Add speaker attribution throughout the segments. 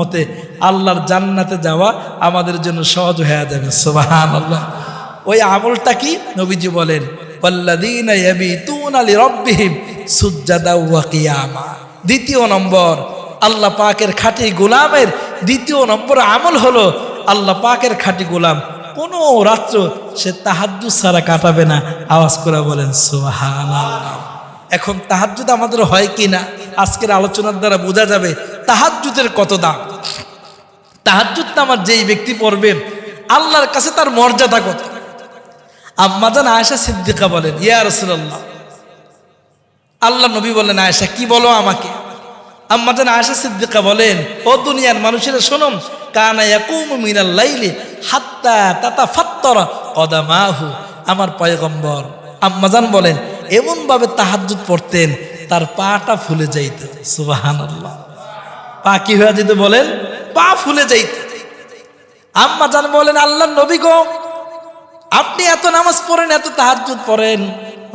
Speaker 1: মতে আল্লাহর জান্নাতে যাওয়া আমাদের জন্য সহজ হয়ে যাবে। সুবাহান আল্লাহ ওই আমলটা কি? নবীজি বলেন দ্বিতীয় নম্বর, আল্লাহ পাকের খাঁটি গোলামের দ্বিতীয় নম্বর আমল হলো, আল্লাহ পাকের খাঁটি গোলাম কোনো রাত্র সে তাহাজ্জুদ ছাড়া কাটাবে না। আওয়াজ করে বলেন, সুবহানাল্লাহ। এখন তাহাজ্জুদ আমাদের হয় কি না আজকের আলোচনার দ্বারা বোঝা যাবে তাহাজ্জুদের কত দাম। তাহাজ্জুদ আমার যেই ব্যক্তি পড়বে, আল্লাহর কাছে তার মর্যাদা কত? আম্মাজান আয়েশা সিদ্দিকা বলেন, ইয়া রসুল্লাহ আল্লাহ নবী বলেন আয়েশা, কি বলো আমাকে? আম্মাজান আয়েশা সিদ্দিকা বলেন, ও দুনিয়ার মানুষেরা হাত্তা তাতা ফাত্তরা আমার পয়গম্বর আম্মাজান বলেন এমন ভাবে তাহাজ্জুদ পড়তেন, তার পাটা ফুলে যাইত। সুবহানাল্লাহ। পা কি হয়ে যেত বলেন? পা ফুলে যাইত। আম্মা জান বলেন আল্লাহ নবী গো, আপনি এত নামাজ পড়েন, এত তাহাজ্জুদ পড়েন।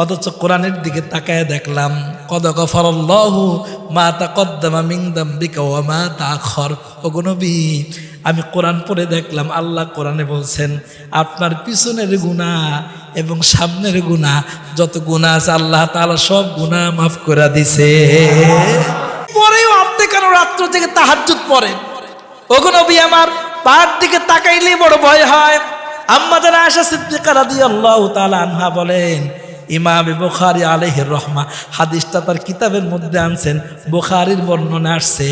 Speaker 1: অথচ কোরআনের দিকে তাকায় দেখলাম, কদ গফরল্লাহু মা তাকদ্দামা মিন দামবিকা ওয়া মা তাআখর ওগো নবী, আমি কোরআন পড়ে দেখলাম, আল্লাহ কোরআনে বলছেন, আপনার পিছনের গুনাহ এবং সামনের গুনাহ, যত গুনাহ আছে, আল্লাহ তালা সব গুনাহ মাফ করে দিছে। পরেও আপনি কেন রাত্র থেকে তাহাজ্জুদ পড়েন? ওগো নবী, আমার পাহাড় দিকে তাকাইলে বড় ভয় হয়। আম্মা যারা আশা সিদ্দিকা রাদিয়াল্লাহু তালা আনহা বলেন ইমাম বুখারী আলাইহির রহমা হাদিসটা তার কিতাবের মধ্যে আনছেন, বুখারীর বর্ণনা আসছে,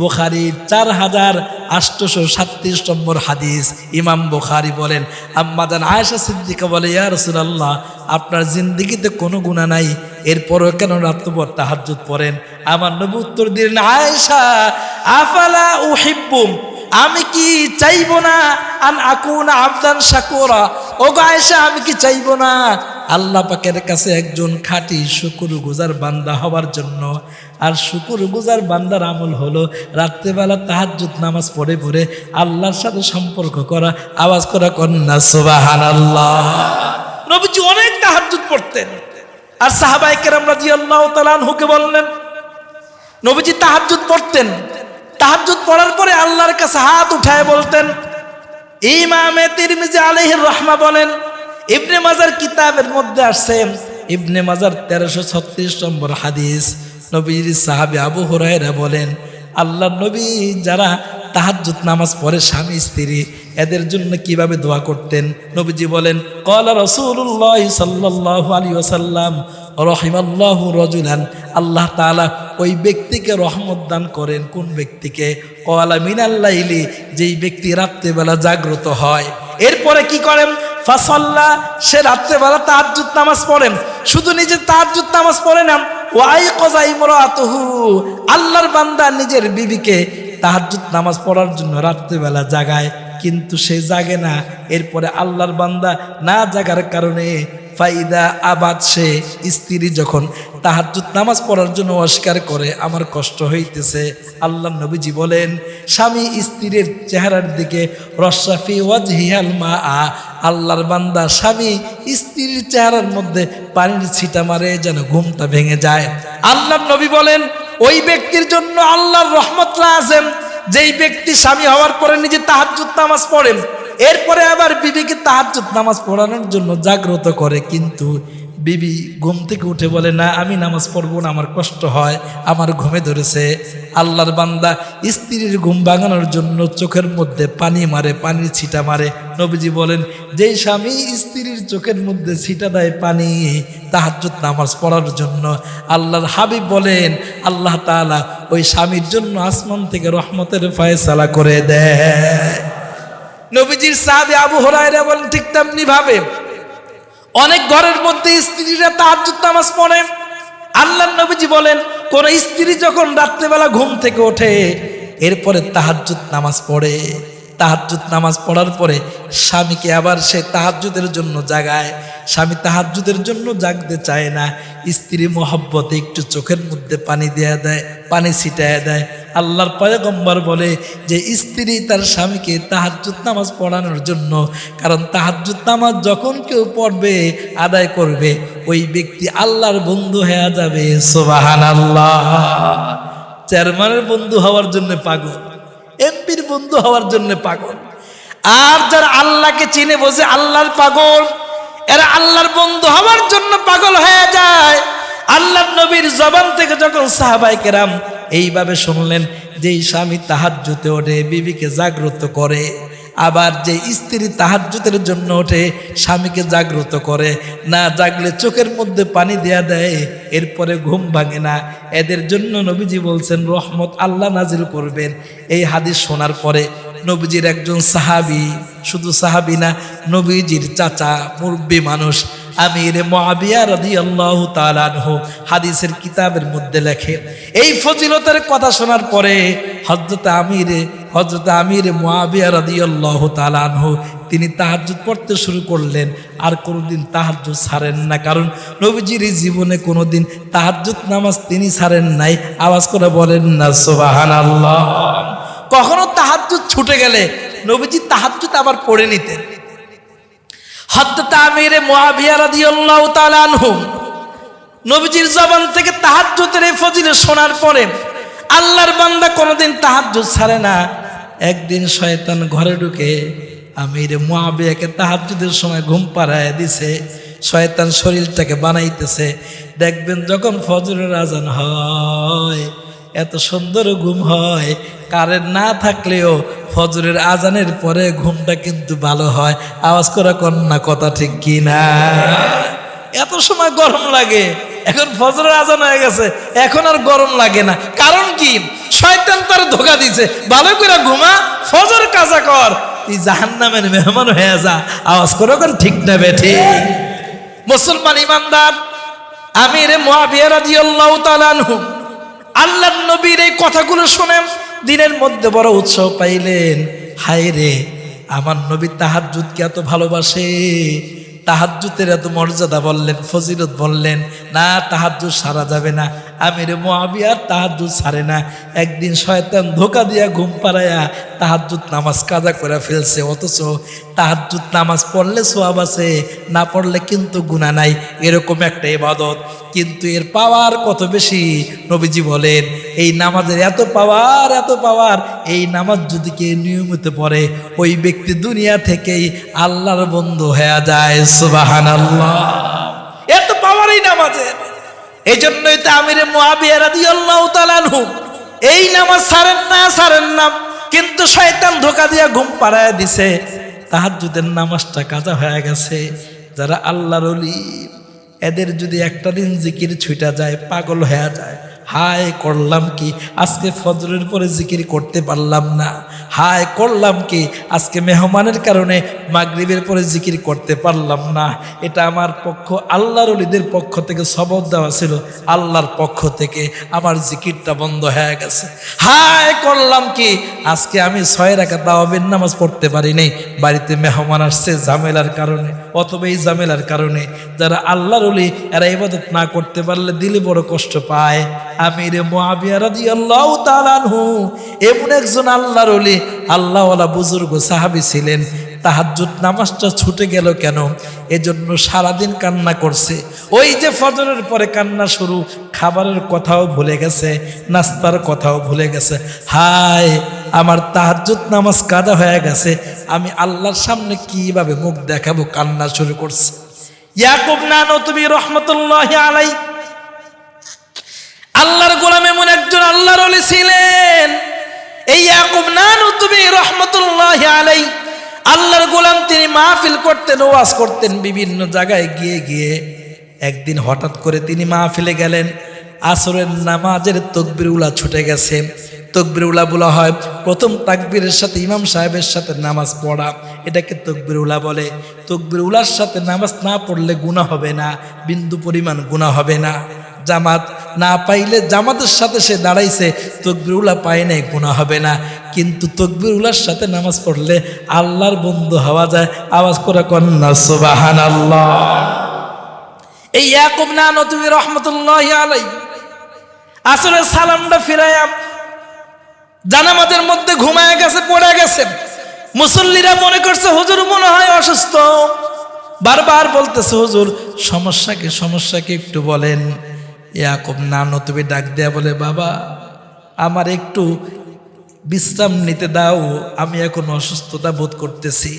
Speaker 1: বুখারীর চার হাজার আটশোশো সাতত্রিশ নম্বর হাদিস। ইমাম বুখারী বলেন, আম্মা জান আয়েশা সিদ্দিকা বলে, ইয়া রাসূলুল্লাহ, আপনার জিন্দিগিতে কোনো গুণা নাই, এরপরও কেন রাত্রপর তাহাজ্জুদ পড়েন? আমার নবী উত্তর দিলেন, আয়েশা, আফালা উহিব্বুম, আমি কি চাইব না আন আকুনা আবদান শাকুরা। ও গায়েশা আমি কি চাইব না? আল্লাহ পাকের কাছে একজন খাঁটি শুকুর গুজার বান্দা হবার জন্য। আর শুকুর গুজার বান্দার আমল হলো রাত্রেবেলা তাহাজ্জুদ নামাজ পড়ে পড়ে আল্লাহর সাথে সম্পর্ক করা, আওয়াজ করা, কন্যা সুবাহান আল্লাহ নবীজি অনেক তাহাজ্জুদ পড়তেন। আর সাহাবাই কেরাম রাজি আল্লাহ তালানহুকে বললেন, নবীজি তাহাজ্জুদ পড়তেন। তাহাজ্জুদ পড়ার পরে আল্লাহর কাছে হাত উঠায় বলতেন ইমামে তিরমিজি আলাইহির রহমা বলেন, ইবনে মাজার কিতাবের মধ্যে আসছেন ইবনে মাজার তেরোশো ছত্রিশ নম্বর হাদিস। নবীর সাহাবি আবু হুরায়রা বলেন, আল্লাহ নবী যারা তাহাজ্জুদ নামাজ পড়ে স্বামী, স্ত্রী, এদের জন্য কীভাবে দোয়া করতেন? নবীজি বলেন, কলা রসুল্লাহ সাল্লাহ আলী ওসাল্লাম রহিমাল্লাহ রজুলান, আল্লাহ তাআলা ওই ব্যক্তিকে রহমত দান করেন। কোন ব্যক্তিকে? কলা মিনাল্লাইলি যেই ব্যক্তি রাত্রেবেলা জাগ্রত হয়। এরপরে কি করেন? ফাসল্লা, সে রাত্রেবেলা তাহাজ্জুদ নামাজ পড়েন। শুধু নিজে তাহাজ্জুদ নামাজ পড়ে না ওয়াই কজাই মরাতুহু আল্লাহর বান্দা নিজের বিবিকে তাহাজ্জুদ নামাজ পড়ার জন্য রাত্রেবেলা জাগায়, কিন্তু সে জাগে না। এরপরে আল্লাহর বান্দা না জাগার কারণে ফাইদা আবাদ সে স্ত্রী যখন তাহাজ্জুদ নামাজ পড়ার জন্য অস্বীকার করে, আমার কষ্ট হইতেছে। আল্লাহ নবীজি বলেন, স্বামী স্ত্রীর চেহারার দিকে রসাফি ওয়াজ হিয়াল মা আ আল্লাহর বান্দা স্বামী স্ত্রীর চেহারার মধ্যে পানির ছিটা মারে যেন ঘুমটা ভেঙে যায়। আল্লাহ নবী বলেন, ওই ব্যক্তির জন্য আল্লাহর রহমতলা আছেন যেই ব্যক্তি স্বামী হওয়ার পরে নিজে তাহাজ্জুদ নামাজ পড়েন এরপরে আবার বিবিকে তাহাজ্জুদ নামাজ পড়ানোর জন্য জাগ্রত করে, কিন্তু বিবি ঘুম থেকে উঠে বলে, না, আমি নামাজ পড়ব না, আমার কষ্ট হয়, আমার ঘুমে ধরেছে। আল্লাহর বান্দা স্ত্রীর ঘুম ভাঙানোর জন্য চোখের মধ্যে পানি মারে, পানির ছিটা মারে। নবীজি বলেন, যেই স্বামী স্ত্রীর চোখের মধ্যে ছিটা দেয় পানি, তাহাজ্জুদ নামাজ পড়ার জন্য আল্লাহর হাবিব বলেন, আল্লাহ তাআলা ওই স্বামীর জন্য আসমান থেকে রহমতের ফয়সালা করে দেয়। নবীজির সাহাবি আবু হরাইরা বলেন, ঠিক তেমনি ভাবে অনেক ঘরের মধ্যে স্ত্রীরা তাহাজ্জুদ নামাজ পড়ে। আল্লাহ নবীজি বলেন, কোন স্ত্রী যখন রাত্রেবেলা ঘুম থেকে ওঠে, এরপরে তাহাজ্জুদ নামাজ পড়ে। তাহাজ্জুদ নামাজ পড়ার পরে স্বামীকে আবার সে তাহাজ্জুদের জন্য জাগায়। স্বামী তাহাজ্জুদের জন্য জাগতে চায় না। স্ত্রী মহব্বতে একটু চোখের মধ্যে পানি দেয়া দেয়, পানি ছিটায় দেয়। আল্লাহর পয়গম্বর বলে যে, স্ত্রী তার স্বামীকে তাহাজ্জুদ নামাজ পড়ানোর জন্য, কারণ তাহাজ্জুদ নামাজ যখন কেউ পড়বে, আদায় করবে, ওই ব্যক্তি আল্লাহর বন্ধু হয়ে যাবে। সোবাহান আল্লাহ চেয়ারম্যানের বন্ধু হওয়ার জন্য পাগল। এমপির বন্ধু হওয়ার জন্য পাগল। আর যারা আল্লাহকে চিনে বসে আল্লাহর পাগল, এরা আল্লাহর বন্ধু হওয়ার জন্য পাগল হয়ে যায়। আল্লাহ নবীর জবান থেকে যখন সাহাবাই কেরাম এইভাবে শুনলেন যে স্বামী তাহার জুতে ওঠে, বিবিকে জাগ্রত করে। আবার যে স্ত্রী তাহাজ্জুতের জন্য ওঠে, স্বামীকে জাগ্রত করে। না জাগলে চোখের মধ্যে পানি দেয়া দেয়, এরপরে ঘুম ভাঙে না। এদের জন্য নবীজি বলছেন, রহমত আল্লাহ নাজিল করবেন। এই হাদিস শোনার পরে নবীজির একজন সাহাবি, শুধু সাহাবি না, নবীজির চাচা, মুরব্বী মানুষ আমির মহাবিয়া রদি আল্লাহ তালানহু হাদিসের কিতাবের মধ্যে লেখে, এই ফজিলতের কথা শোনার পরে হজরত আমিরে হজরত আমির মহাবিয়া রদি আল্লাহ তালানহু তিনি তাহাজ্জুদ পড়তে শুরু করলেন, আর কোনোদিন তাহাজ্জুদ ছাড়েন না। কারণ নবীজির জীবনে কোনোদিন তাহাজ্জুদ নামাজ তিনি ছাড়েন নাই। আওয়াজ করে বলেন না সোবাহান আল্লাহ কখনো তাহাজ্জুদ ছুটে গেলে নবীজি তাহাজ্জুদ আবার পড়ে নিতেন। হদ্দত আমিরে, মুআবিয়া রাদিয়াল্লাহু তাআলা নবীজির জবান থেকে তাহাজ্জুদের এই ফজিলত শোনার পরে আল্লাহর বান্দা কোনোদিন তাহাজ্জুদ ছাড়ে না। একদিন শয়তান ঘরে ঢুকে আমিরে, মুআবিয়াকে তাহাজ্জুদের সময় ঘুম পাড়ায় দিছে, শয়তান শরীরটাকে বানাইতেছে। দেখবেন যখন ফজরের আজান হয়, এত সুন্দর ঘুম হয়, কারেন্ট না থাকলেও ফজরের আজানের পরে ঘুমটা কিন্তু ভালো হয়। আওয়াজ করা কন্যা কথা ঠিক কি না? এত সময় গরম লাগে। এখন ফজরের আজান হয়ে গেছে, এখন আর গরম লাগে না। কারণ কি? শয়তান তার ধোকা দিছে। ভালো করে ঘুমা, ফজর কাজা কর। তুই জাহান নামের মেহমান হয়ে যা। আওয়াজ করে কোন, ঠিক না বেঠে? মুসলমান ইমানদার, আমির মহাবিয়া রাদিয়াল্লাহু তাআলা আনহু। আল্লাহ নবীর এই কথাগুলো শুনে দিনের মধ্যে বড় উৎসাহ পাইলেন। হায় রে আমার নবী তাহার যুদ্ধকে এত ভালোবাসে? তাহাজ্জুতের এত মর্যাদা বললেন, ফজিলত বললেন, না, তাহাজ্জুদ সারা যাবে না। আমির মহাবিয়ার তাহাজ্জুদ সারে না। একদিন শয়তান ধোকা দিয়া ঘুম পাড়ায়া তাহাজ্জুদ নামাজ কাজা করে ফেলছে। অথচ তাহাজ্জুদ নামাজ পড়লে সোয়াব আছে, না পড়লে কিন্তু গুণা নাই। এরকম একটা ইবাদত। কিন্তু এর পাওয়ার কত বেশি? নবীজি বলেন, এই নামাজের এত পাওয়ার এত পাওয়ার, এই নামাজ যদি কে নিয়মিত পড়ে, ওই ব্যক্তি দুনিয়া থেকেই আল্লাহর বন্ধু হয়ে যায়। সুবাহান এত পাওয়ার এই নামাজের। এই জন্যই তো আমিরে মহাবিয়া রাদিয়াল্লাহু তাআলা আনহু, এই নামাজ ছাড়েন না ছাড়েন না, কিন্তু শয়তান ধোকা দিয়া ঘুম পাড়ায় দিছে। তাহাজ্জুদের নামাজটা কাজা হয়ে গেছে। যারা আল্লাহর অলি এদের যদি একটা দিন জিকির ছুটা যায়, পাগল হয়ে যায়। হায়, করলাম কি? আজকে ফজরের পরে জিকির করতে পারলাম না। হায়, করলাম কি? আজকে মেহমানের কারণে মাগরিবের পরে জিকির করতে পারলাম না। এটা আমার পক্ষ, আল্লাহর অলিদের পক্ষ থেকে সবর দেওয়া ছিল। আল্লাহর পক্ষ থেকে আমার জিকিরটা বন্ধ হয়ে গেছে। হায়, করলাম কি? আজকে আমি ছয় রাখা তাওয়াবের নামাজ পড়তে পারিনি। বাড়িতে মেহমান আসছে ঝামেলার কারণে, অথবা এই ঝামেলার কারণে। যারা আল্লাহর অলি এরা ইবাদত না করতে পারলে দিলে বড় কষ্ট পায়। আমিরে মুআবিয়া রাদিয়াল্লাহু তাআলা আনহু এমন একজন আল্লাহর অলি আল্লাহওয়ালা বুজুর্গ সাহাবী ছিলেন। তাহাজ্জুদ নামাজটা ছুটে গেল কেন? এজন্য সারাদিন কান্না করছে। ওই যে ফজরের পরে কান্না শুরু, খাবারের কথাও ভুলে গেছে, নাস্তার কথাও ভুলে গেছে। হায়, আমার তাহাজ্জুদ নামাজ কাদা হয়ে গেছে, আমি আল্লাহর সামনে কীভাবে মুখ দেখাবো কান্না শুরু করছে। ইয়াকুব তুমি রহমতুল্লাহ আলাই আল্লাহর গোলাম এমন একজন আল্লাহর ছিলেন। এই ইয়াকুব নানু তুমি রহমতুল্লাহ আলাই আল্লাহর গোলাম তিনি মাহফিল করতেন, ওয়াজ করতেন, বিভিন্ন জায়গায় গিয়ে গিয়ে একদিন হঠাৎ করে তিনি মাহফিলে গেলেন। আসরের নামাজের তকবির উলা ছুটে গেছে। তকবির উলা বলা হয়, প্রথম তাকবীরের সাথে ইমাম সাহেবের সাথে নামাজ পড়া, এটাকে তকবির উলা বলে। তকবির উলার সাথে নামাজ না পড়লে গুণা হবে না, বিন্দু পরিমাণ গুণা হবে না। জামাত না পাইলে জামাতের সাথে সে দাঁড়াইছে, তকবিরুল্লাহ পায় নাই গুণা হবে না। কিন্তু তকবিরুল্লাহর সাথে নামাজ পড়লে আল্লাহর বন্ধু হওয়া যায়। আওয়াজ করে কন্যা সুবাহান আল্লাহ এই ইয়াকুব না তুমি রহমতুল্লাহ আলাই আসলে সালামটা ফিরাইয়া জানামাদের মধ্যে ঘুমায় গেছে, পড়ে গেছে। মুসল্লিরা মনে করছে, হুজুর মনে হয় অসুস্থ। বারবার বলতেছে, হুজুর, সমস্যা কি সমস্যা কি একটু বলেন। ইয়াকুব নানো তুমি ডাক দেয়া বলে, বাবা, আমার একটু বিশ্রাম নিতে দাও, আমি এখন অসুস্থতা বোধ করতেছি।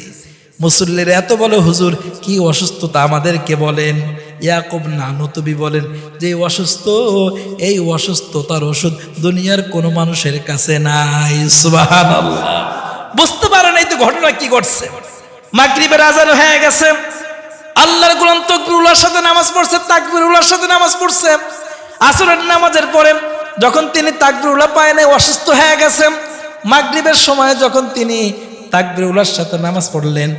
Speaker 1: মুসল্লির এত বলে, হুজুর, কি অসুস্থতা আমাদেরকে বলেন? ইয়াকুব নানতবি বলেন, যে অসুস্থ, এই অসুস্থতার ওষুধ দুনিয়ার কোনো মানুষের কাছে নাই। বুঝতে পারে নাই তো ঘটনা কি ঘটছে। মাগরিবের আজান হয়ে গেছে। আল্লাহর গোলাম তকবিরুল্লাহর সাথে নামাজ পড়ছে তাকবিরুল্লাহর সাথে নামাজ পড়ছে। আসরের নামাজের পরে যখন তিনি তাকবিরুল্লাহ পায় নাই, অসুস্থ হয়ে গেছে, মাগরিবের সময় যখন তিনি তাকবিরুল্লাহর সাথে নামাজ পড়লেন,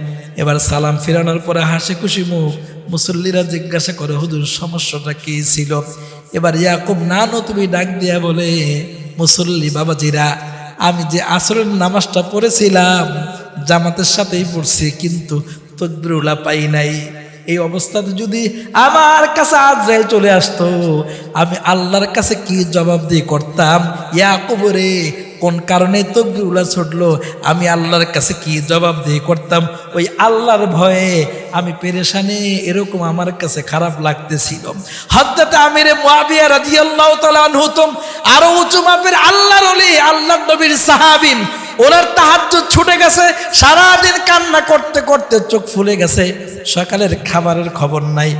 Speaker 1: এবার সালাম ফিরানোর পরে হাসি খুশি মুখ মুসল্লিরা জিজ্ঞাসা করে, হুজুর, সমস্যাটা কী ছিল? এবার ইয়াকুব নানো তুমি ডাক দিয়া বলে, মুসল্লি বাবাজিরা, আমি যে আসরের নামাজটা পড়েছিলাম, জামাতের সাথেই পড়ছি, কিন্তু তকবিরুল্লাহ পাই নাই। এই অবস্থাতে যদি আমার কাছে আজরাইল চলে আসতো, আমি আল্লাহর কাছে কি জবাব দিয়ে করতাম? ইয়াকুবরে কোন কারণে তকবিরুল্লাহ ছুটলো? আমি আল্লাহর কাছে কি জবাব দিয়ে করতাম? ওই আল্লাহর ভয়ে আমি পেরেশানে এরকম আমার কাছে খারাপ লাগতেছিল। হজরত আমিরে মুয়াবিয়া রাদিয়াল্লাহু তাআলা আনহু তো আরও উঁচু মাপের আল্লাহর ওলি, আল্লাহর নবীর সাহাবীন ওনার তাহাজ ছুটে গেছে, সারাদিন কান্না করতে করতে চোখ ফুলে গেছে। সকালের খাবারের খবর নাই,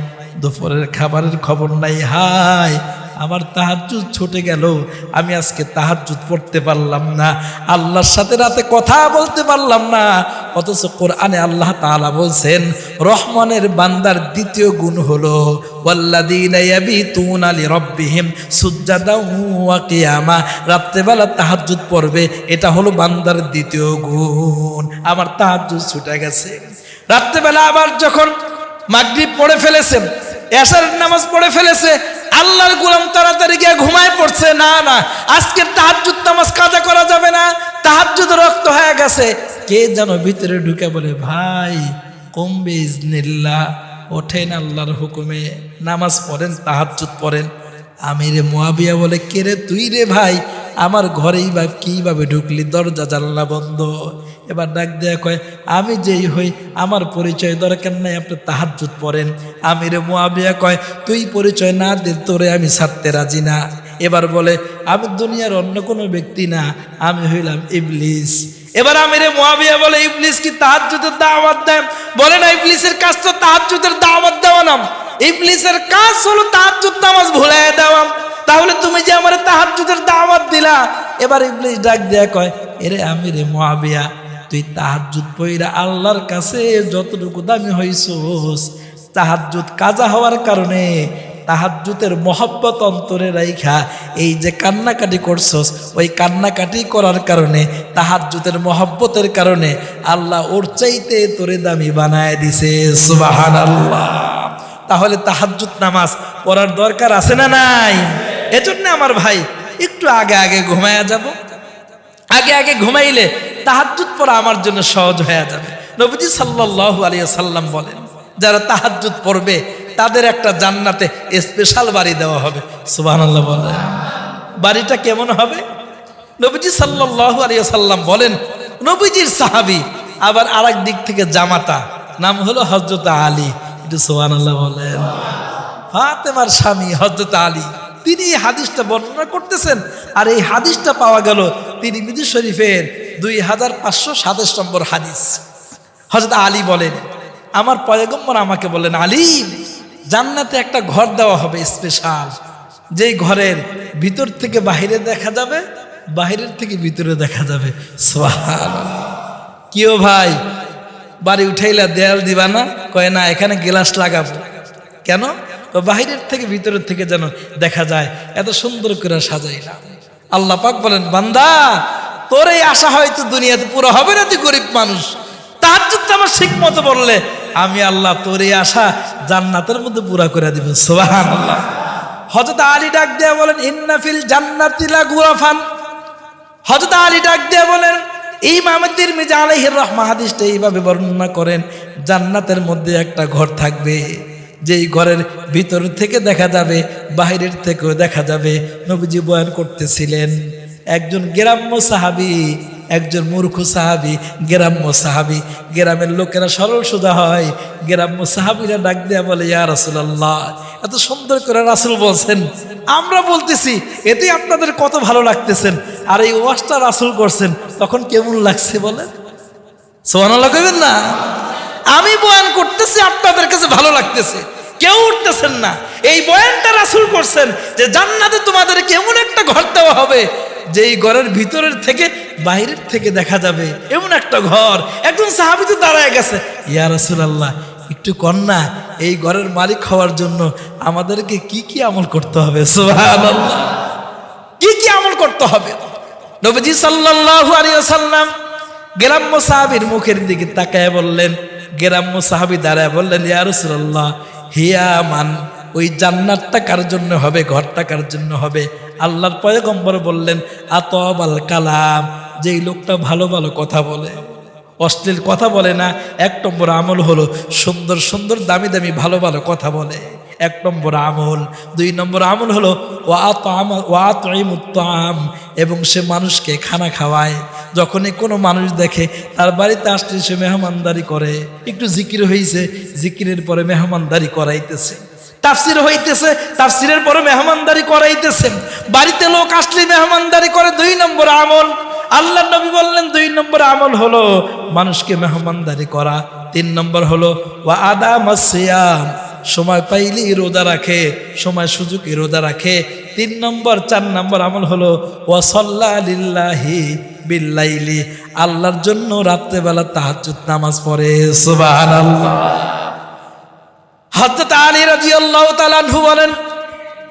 Speaker 1: দুপুরের খাবারের খবর নাই হাই আমার তাহাজ্জুদ ছুটে গেল। আমি আজকে তাহাজ্জুদ পড়তে পারলাম না। আল্লাহর সাথে রাতে কথা বলতে পারলাম না। অথচ কোরআনে আল্লাহ তাআলা বলছেন, রহমানের বান্দার দ্বিতীয় গুণ হলো রাত্রেবেলা পড়বে, এটা হলো বান্দার দ্বিতীয় গুণ। ছুটে গেছে। রাত্রেবেলা আবার যখন মাগরিব পড়ে ফেলেছেন এশার নামাজ পড়ে ফেলেছে আল্লাহর গুলাম তাড়াতাড়ি গিয়ে ঘুমায় পড়ছে। না না, আজকে তাহাজুদ নামাজ কাজা করা যাবে না। তাহাজুদ রক্ত হয়ে গেছে। কে যেন ভিতরে ঢুকে বলে, ভাই কমবে ইজনিল্লা ওঠেন আল্লাহর হুকুমে। নামাজ পড়েন তাহাজুদ পড়েন। আমিরে মুয়াবিয়া বলে, কে রে তুই রে ভাই? আমার ঘরেই বা কীভাবে ঢুকলি? দরজা, জানলা বন্ধ। এবার ডাক দেয়া কয়, আমি যেই হই, আমার পরিচয় দরকার নাই, আপনি তাহাজ্জুদ পড়েন। আমিরে মুয়াবিয়া কয়, তুই পরিচয় না দে তোরে আমি ছাড়তে রাজি না। এবার বলে, আমি দুনিয়ার অন্য কোনো ব্যক্তি না, আমি হইলাম ইবলিস। এবার আমিরে মুয়াবিয়া বলে, ইবলিস কি তাহার তাহাজ্জুদের দাওয়াত দেয়? বলে না, ইবলিসের কাজ তো তাহার তাহাজ্জুদের দাওয়াত দেওয়া নাম। ইবলিসের কাজ হলো তাহাজ্জুদ নামাজ ভুলাই দেওয়া। তাহলে তুমি যে আমার তাহাজ্জুদের দাওয়াত দিলা, এবার ইবলিস ডাক দেয়া কয়, এরে আমিরে মহাবিয়া তুই তাহাজ্জুদ পইরা আল্লাহর কাছে যতটুকু দামি হইছস, তাহাজ্জুদ কাজা হওয়ার কারণে তাহাজ্জুতের মহব্বত অন্তরে রাইখা, এই যে কান্নাকাটি করছস, ওই কান্নাকাটি করার কারণে তাহাজ্জুতের মহব্বতের কারণে আল্লাহ ওর চাইতে তোরে দামি বানায় দিছে, সুবহানাল্লাহ। তাহলে তাহাজ্জুদ নামাজ পড়ার দরকার আছে না নাই? এজন্য আমার ভাই, একটু আগে আগে ঘুমায়া যাব। আগে আগে ঘুমাইলে তাহাজ্জুদ পড়া আমার জন্য সহজ হয়ে যাবে। নবীজি সাল্লাল্লাহু আলাইহি সাল্লাম বলেন, যারা তাহাজ্জুদ পড়বে, তাদের একটা জান্নাতে স্পেশাল বাড়ি দেওয়া হবে। সুবহানাল্লাহ বলেন। বাড়িটা কেমন হবে? নবীজি সাল্লাল্লাহু আলাইহি সাল্লাম বলেন, নবীজির সাহাবী, আবার আরেক দিক থেকে জামাতা, নাম হলো হযরত আলী। একটু আল্লাহ বলেন। ফাতেমার স্বামী হযরত আলী, তিনি হাদিসটা বর্ণনা করতেছেন আর এই হাদিসটা পাওয়া গেল তিনি মিদু শরীফের দুই হাজার পাঁচশো সাতাশ নম্বর হাদিস। হজরত আলী বলেন, আমার পয়গম্বর আমাকে বলেন আলী, জান্নাতে একটা ঘর দেওয়া হবে স্পেশাল যেই ঘরের ভিতর থেকে বাহিরে দেখা যাবে, বাহিরের থেকে ভিতরে দেখা যাবে। সুবহানাল্লাহ। কিও ভাই বাড়ি উঠাইলা দেয়াল দিবা না? কয়, না, এখানে গ্লাস লাগাবো। কেন? বাহিরের থেকে ভিতরের থেকে যেন দেখা যায়। এত সুন্দর করে সাজাইলাম। আল্লাহ পাক বলেন, বান্দা, তোর এই আশা হয়তো দুনিয়াতে পুরো হবে না তুই গরিব মানুষ। তার যদি আমার ঠিক মতো বললে, আমি আল্লাহ তোর এই আশা জান্নাতের মধ্যে পুরা করে দিব। সোহান আল্লাহ হজরত আলী ডাক দেয়া বলেন ইন্নাফিল জান্নাতিলা গুরাফান হজরত আলী ডাক দেয়া বলেন এই মামাতির মিজা আলহির রহমা হাদিসটা এইভাবে বর্ণনা করেন, জান্নাতের মধ্যে একটা ঘর থাকবে, যেই ঘরের ভিতর থেকে দেখা যাবে, বাহিরের থেকেও দেখা যাবে। নবীজি বয়ান করতেছিলেন, একজন গ্রাম্য সাহাবি একজন মূর্খ সাহাবি, গ্রাম্য সাহাবি। গ্রামের লোকেরা সরল সোজা হয়। গ্রাম্য সাহাবিরা ডাক দেয়া বলে, ইয়া রাসুলাল্লাহ, এত সুন্দর করে রাসুল বলছেন। আমরা বলতেছি এতে আপনাদের কত ভালো লাগতেছেন আর এই ওয়াজটা রাসুল করছেন, তখন কেমন লাগছে বলে সোহানাল্লাহ কইবেন না। আমি বয়ান করতেছি, আপনাদের কাছে ভালো লাগতেছে। কেউ উঠতেছেন না। এই বয়ানটা রাসুল করছেন যে, জান্নাতে তোমাদের কেমন একটা ঘর দেওয়া হবে। যে এই ঘরের ভিতরের থেকে বাইরের থেকে দেখা যাবে। এমন একটা ঘর। একজন সাহাবি তো দাঁড়ায় গেছে। ইয়া রাসুল আল্লাহ একটু কন্যা এই ঘরের মালিক হওয়ার জন্য আমাদেরকে কি কি আমল করতে হবে? কি কি আমল করতে হবে? নবীজি সাল্লাল্লাহু আলাইহি ওয়াসাল্লাম গ্রাম্য সাহাবীর মুখের দিকে তাকায় বললেন, গ্রাম্য সাহাবী দাঁড়ায় বললেন, ইয়া রাসূলুল্লাহ, হিয়া মান, ওই জান্নাতটা কার জন্য হবে, ঘরটা কার জন্য হবে? আল্লাহর পয়গম্বর বললেন আতবাল কালাম যেই লোকটা ভালো ভালো কথা বলে। অশ্লীল কথা বলে না, এক নম্বর আমল হলো সুন্দর সুন্দর, দামি দামি, ভালো ভালো কথা বলে। এক নম্বর আমল। দুই নম্বর আমল হলো, ওয়াতাম এবং সে মানুষকে খানা খাওয়ায়। যখনই কোনো মানুষ দেখে, তার বাড়িতে আসলে সে মেহমানদারি করে। একটু জিকির হয়েছে জিকিরের পরে মেহমানদারি করাইতেছে। তাফসির হইতেছে, তাফসিরের পরে মেহমানদারি করাইতেছে বাড়িতে লোক আসলে মেহমানদারি করে দুই নম্বর আমল। আল্লাহ নবী বললেন, দুই নম্বর আমল হলো মানুষকে মেহমানদারি করা। তিন নম্বর হলো, ওয়া আদা মাসিয়াম সময় পাইলেই রোজা রাখে, সময় সুযোগে রোজা রাখে। তিন নম্বর, চার নম্বর আমল হলো ওয়াসল্লা লিল্লাহি বিল্লাইলি, আল্লাহর জন্য রাত্রেবেলা তাহাজ্জুদ নামাজ পড়ে। সুবহানাল্লাহ। আনহু বলেন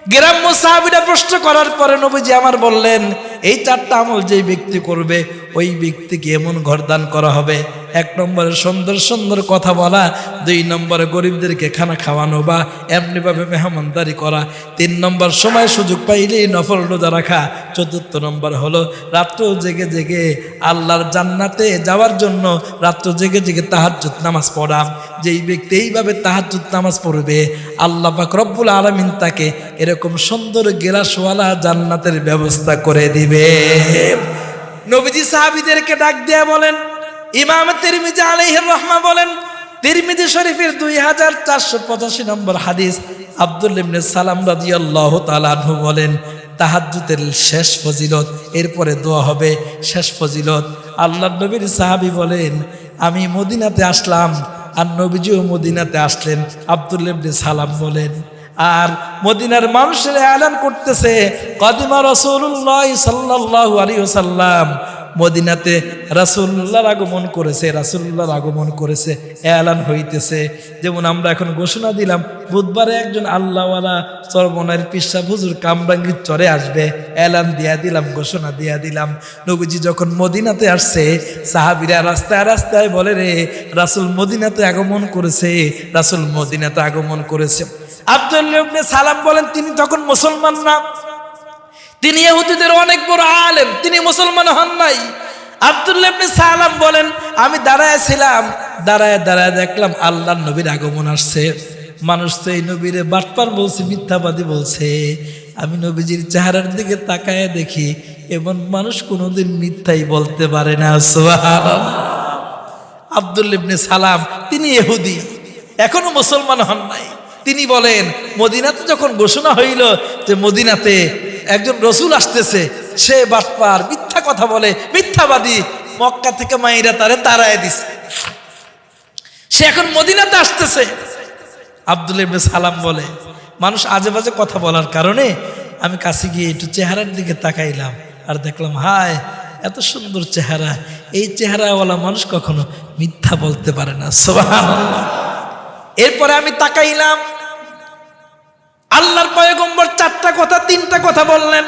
Speaker 1: গ্রাম্য সাহাবিরা প্রশ্ন করার পরে নবীজি আমার বললেন এই চারটা আমল যেই ব্যক্তি করবে, ওই ব্যক্তিকে এমন ঘরদান করা হবে। এক নম্বরে সুন্দর সুন্দর কথা বলা, দুই নম্বরে গরিবদেরকে খানা খাওয়ানো বা এমনিভাবে মেহমানদারি করা। তিন নম্বর সময় সুযোগ পাইলেই নফল রোজা রাখা। চতুর্থ নম্বর হলো রাত্র জেগে জেগে আল্লাহর জান্নাতে যাওয়ার জন্য রাত্র জেগে জেগে তাহাজ্জুদ নামাজ পড়া। যেই ব্যক্তি এইভাবে তাহাজ্জুদ নামাজ পড়বে, আল্লাহ পাক রব্বুল আলমিন তাকে এরকম সুন্দর গেলাসওয়ালা জান্নাতের ব্যবস্থা করে দিবে। নবীজি সাহাবিদেরকে ডাক দেয়া বলেন, ইমাম তিরমিজি আলাইহির রহমা বলেন, তিরমিজি শরীফের দুই হাজার চারশো পঁচাশি নম্বর হাদিস আব্দুল ইবনে সালাম রাদিয়াল্লাহু তাআলা আনহু বলেন, তাহাজ্জুদের শেষ ফজিলত, এরপরে দোয়া হবে, শেষ ফজিলত। আল্লাহ নবীর সাহাবী বলেন, আমি মদিনাতে আসলাম। আর নবীজিও মদিনাতে আসলেন, আব্দুল ইবনে সালাম বলেন আর মদিনার মানুষের এলান করতেছে, কদিমা রসুল্লাহ সাল্লাহ আলী সাল্লাম মদিনাতে রাসুল্লাহর আগমন করেছে রাসুল্লাহর আগমন করেছে, এলান হইতেছে। যেমন আমরা এখন ঘোষণা দিলাম, বুধবারে একজন আল্লাহওয়ালা সরমনের পিসা হুজুর কামরাঙ্গির চরে আসবে, এলান দিয়া দিলাম, ঘোষণা দিয়া দিলাম। নবীজি যখন মদিনাতে আসছে, সাহাবিরা রাস্তায় রাস্তায় বলে, রে, রাসুল মদিনাতে আগমন করেছে, রাসুল মদিনাতে আগমন করেছে। আব্দুল্লাহ সালাম বলেন, তিনি তখন মুসলমান না। তিনি ইহুদিদের অনেক বড় আলেম। তিনি মুসলমান হন নাই। আব্দুল্লাহ সালাম বলেন, আমি দাঁড়ায় ছিলাম। দাঁড়ায় দাঁড়ায় দেখলাম আল্লাহর নবীর আগমন আসছে। মানুষ তো এই নবীরে বাটপার বলছে, মিথ্যাবাদী বলছে। আমি নবীজির চেহারার দিকে তাকায় দেখি, এমন মানুষ কোনোদিন মিথ্যাই বলতে পারে না। আব্দুল ইবনে সালাম, তিনি এহুদি এখনও মুসলমান হন নাই। তিনি বলেন, মদিনাতে যখন ঘোষণা হইল যে মদিনাতে একজন রসুল আসতেছে, সে বাটপার মিথ্যা কথা বলে, মিথ্যাবাদী, মক্কা থেকে মাইরা তারে তারায় দিছে। সে এখন মদিনাতে আসতেছে। আব্দুল ইবনে সালাম বলে, মানুষ আজে বাজে কথা বলার কারণে আমি কাছে গিয়ে একটু চেহারার দিকে তাকাইলাম আর দেখলাম, হায়, এত সুন্দর চেহারা। এই চেহারাওয়ালা মানুষ কখনো মিথ্যা বলতে পারে না। সুবহানাল্লাহ। এরপরে আমি তাকাইলাম। আল্লাহর পয়গম্বর চারটা কথা, তিনটা কথা বললেন।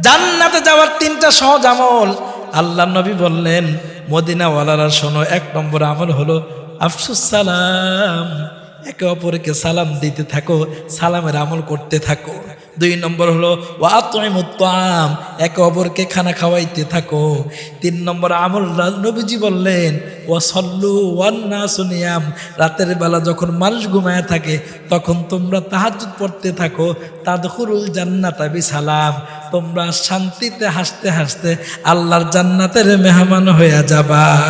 Speaker 1: জান্নাতে যাওয়ার তিনটা সহজ আমল। আল্লাহ নবী বললেন, মদিনাওয়ালারা শোনো, এক নম্বর আমল হলো আফসুস সালাম। একে অপরকে সালাম দিতে থাকো, সালামের আমল করতে থাকো। দুই নম্বর হলো ওয়াতম একে অপরকে খানা খাওয়াইতে থাকো। তিন নম্বর আমল, রা- নবীজি বললেন ও সল্লু ওয়ান্না সুনিয়াম রাতের বেলা যখন মানুষ ঘুমায় থাকে, তখন তোমরা তাহাজুদ পড়তে থাকো, তাদখুরুল জান্নাতা বিসালাম। তোমরা শান্তিতে হাসতে হাসতে আল্লাহর জান্নাতের মেহমান হয়ে যাবা।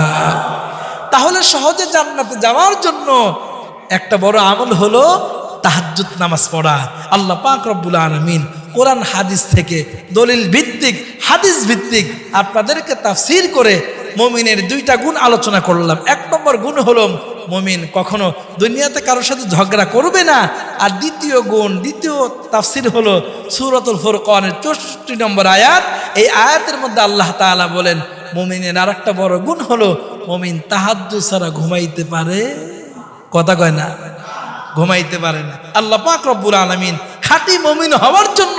Speaker 1: তাহলে সহজে জান্নাতে যাওয়ার জন্য একটা বড় আমল হলো তাহাজ্জুদ নামাজ পড়া। আল্লাহ পাক রব্বুল আলমিন কোরআন হাদিস থেকে দলিল ভিত্তিক, হাদিস ভিত্তিক আপনাদেরকে তাফসির করে মমিনের দুইটা গুণ আলোচনা করলাম। এক নম্বর গুণ হলো মমিন কখনো দুনিয়াতে কারোর সাথে ঝগড়া করবে না। আর দ্বিতীয় গুণ, দ্বিতীয় তাফসির হলো সুরতুল ফুরকানের চৌষট্টি নম্বর আয়াত। এই আয়াতের মধ্যে আল্লাহ তাআলা বলেন, মমিনের আর একটা বড় গুণ হলো মমিন তাহাজ্জু ছাড়া ঘুমাইতে পারে। কথা কয় না? ঘুমাইতে পারে না। আল্লাহ পাক রব্বুল আলমিন খাঁটি মমিন হওয়ার জন্য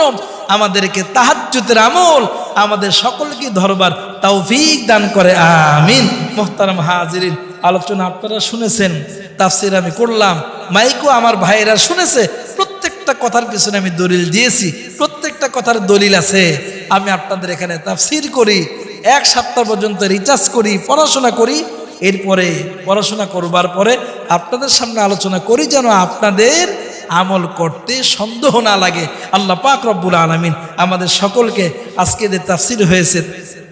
Speaker 1: আমাদেরকে তাহাজ্জুদের আমল আমাদের সকলকে ধরবার তৌফিক দান করে, আমিন। মোহতারাম হাজিরিন, আলোচনা আপনারা শুনেছেন, তাফসির আমি করলাম, মাইকও আমার ভাইয়েরা শুনেছে, প্রত্যেকটা কথার পিছনে আমি দলিল দিয়েছি, প্রত্যেকটা কথার দলিল আছে। আমি আপনাদের এখানে তাফসির করি, এক সপ্তাহ পর্যন্ত রিচার্জ করি, পড়াশোনা করি এরপরে পড়াশোনা করবার পরে আপনাদের সামনে আলোচনা করি যেন আপনাদের আমল করতে সন্দেহ না লাগে। আল্লাহ পাক রব্বুল আলমিন আমাদের সকলকে আজকে যে তাফসির হয়েছে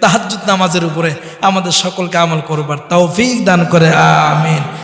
Speaker 1: তাহাজ্জুদ নামাজের উপরে আমাদের সকলকে আমল করবার তৌফিক দান করে, আমিন।